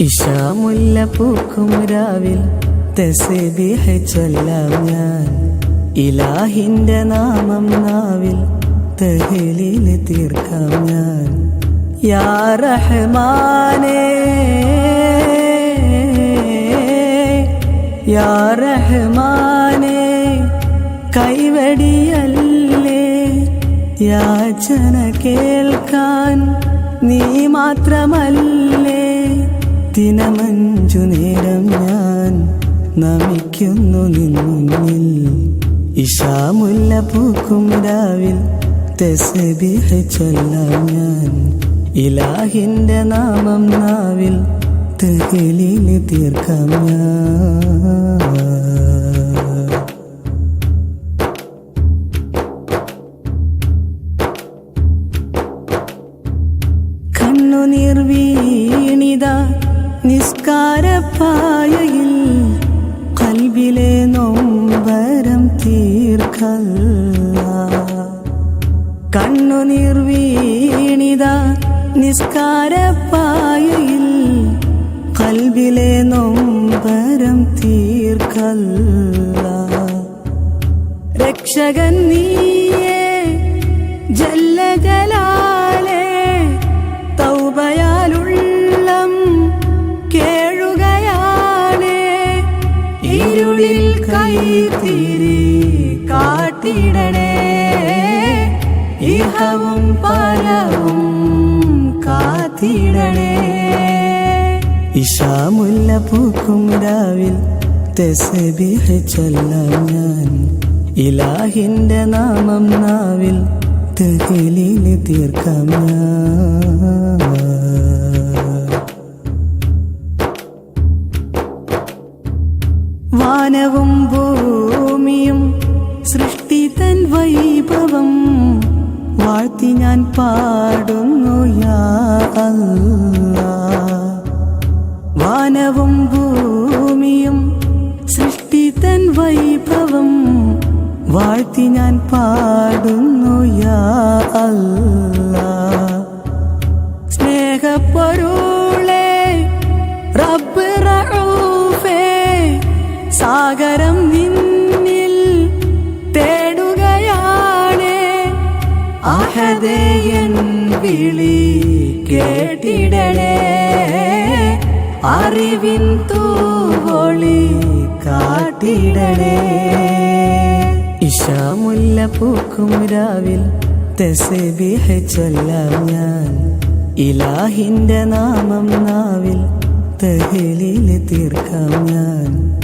ഇഷാമുല്ല പൂക്കും രാവിൽ ചൊല്ലാം ഞാൻ. ഇലാഹിന്റെ നാമം നാവിൽ തഹലിൽ തീർക്കാം ഞാൻ. യാ കൈവടിയല്ലേ? യാചന കേൾക്കാൻ നീ മാത്രമല്ലേ? ദിനമഞ്ചു നേരം ഞാൻ നമിക്കുന്നു നിന്നുന്നിൽ ഇഷാമുല്ല പൂക്കും രാവിൽ ചൊല്ലാം ഞാൻ. ഇലാഹിന്റെ നാമം നാവിൽ തകലിൽ തീർക്കാം ഞാൻ. കണ്ണുനീർ വീണിത നിസ്കാരപ്പായയിൽ കൽബിലെ നോമ്പരം തീർക്കല്ല. കണ്ണുനീർ വീണിത നിസ്കാരപ്പായയിൽ കൽബിലെ നോമ്പരം തീർക്കല്ല. രക്ഷകൻ നീയേ കൈത്തിരി കാട്ടിടണേ. ഇഹവും പരവും കാത്തിടണേ. ഇഷാമുല്ല പൂക്കും രാവിൽ തസ്ബീഹ് ഞാൻ. ഇലാഹിന്റെ നാമം നാവിൽ തകലിൽ തീർക്കാം ഞാൻ. വാനവും ഭൂമിയും സൃഷ്ടി തൻ വൈഭവം വാഴ്ത്തി ഞാൻ പാടുന്നു വാനവും ഭൂമിയും സൃഷ്ടി തൻ വൈഭവം വാഴ്ത്തി ഞാൻ പാടുന്നു യാ സ്നേഹപ്പൊരുളേ റബ്ബ് സാഗരം നിന്നിൽ തേടുകയാണേ. അഹദയൻ വിളി കേട്ടിടണേ. അറിവിൻ തൂവൊളി കാട്ടിടണേ. ഇഷാമുല്ല പൂക്കും രാവിൽ തസബിഹ ചൊല്ലാം ഞാൻ. ഇലാഹിന്റെ നാമം നാവിൽ തഹലിൽ തീർക്കാം ഞാൻ.